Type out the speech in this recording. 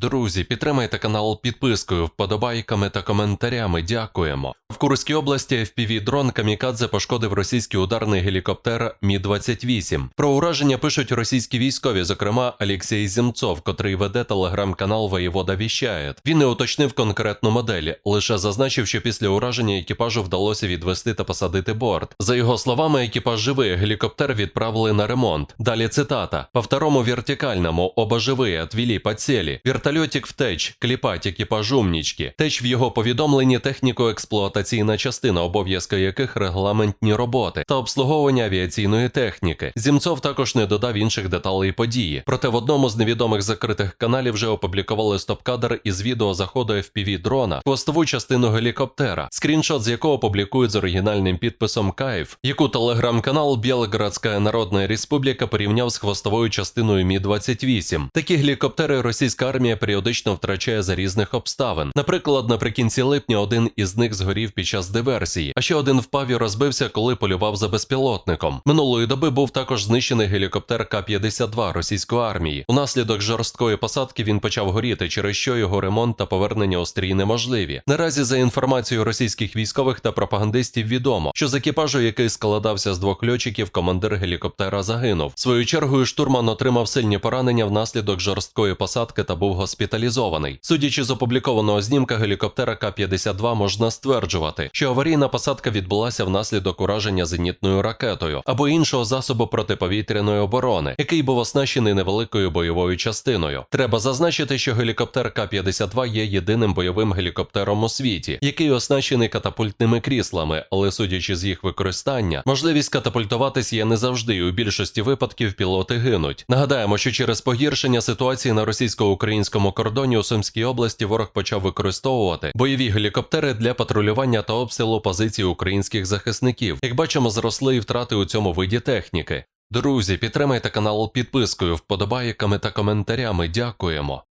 Друзі, підтримайте канал підпискою, вподобайками та коментарями. Дякуємо. В Курській області FPV дрон Камікадзе пошкодив російський ударний гелікоптер Мі-28. Про ураження пишуть російські військові, зокрема Олексій Зімцов, котрий веде телеграм-канал Воєвода Віщає. Він не уточнив конкретну модель, лише зазначив, що після ураження екіпажу вдалося відвести та посадити борт. За його словами, екіпаж живий, гелікоптер відправили на ремонт. Далі цитата: по второму вертикальному оба живі, отвели по цілі. Вертольотик втеч, кліпать екіпаж умнічки. Теч в його повідомленні техніко-експлуатаційна частина, обов'язки яких регламентні роботи та обслуговування авіаційної техніки. Зімцов також не додав інших деталей події. Проте в одному з невідомих закритих каналів вже опублікували стоп-кадр із відео заходу FPV дрона хвостову частину гелікоптера, скріншот з якого публікують з оригінальним підписом Кайф, яку телеграм-канал Білградська Народна Республіка порівняв з хвостовою частиною Мі 28 Такі гелікоптери російська армія періодично втрачає за різних обставин. Наприклад, наприкінці липня один із них згорів під час диверсії, а ще один впав і розбився, коли полював за безпілотником. Минулої доби був також знищений гелікоптер К-52 російської армії. Унаслідок жорсткої посадки він почав горіти, через що його ремонт та повернення у стрій неможливі. Наразі, за інформацією російських військових та пропагандистів, відомо, що з екіпажу, який складався з двох льотчиків, командир гелікоптера загинув. Своєю чергою штурман отримав сильні поранення внаслідок жорсткої посадки та був госпіталізований. Судячи з опублікованого знімка гелікоптера К-52, можна стверджувати, що аварійна посадка відбулася внаслідок ураження зенітною ракетою або іншого засобу протиповітряної оборони, який був оснащений невеликою бойовою частиною. Треба зазначити, що гелікоптер К-52 є єдиним бойовим гелікоптером у світі, який оснащений катапультними кріслами, але судячи з їх використання, можливість катапультуватись є не завжди, і у більшості випадків пілоти гинуть. Нагадаємо, що через погіршення ситуації на російсько-українському кордоні у Сумській області ворог почав використовувати бойові гелікоптери для патрулювання та обстрілу позицій українських захисників. Як бачимо, зросли і втрати у цьому виді техніки. Друзі, підтримайте канал підпискою, вподобайками та коментарями. Дякуємо.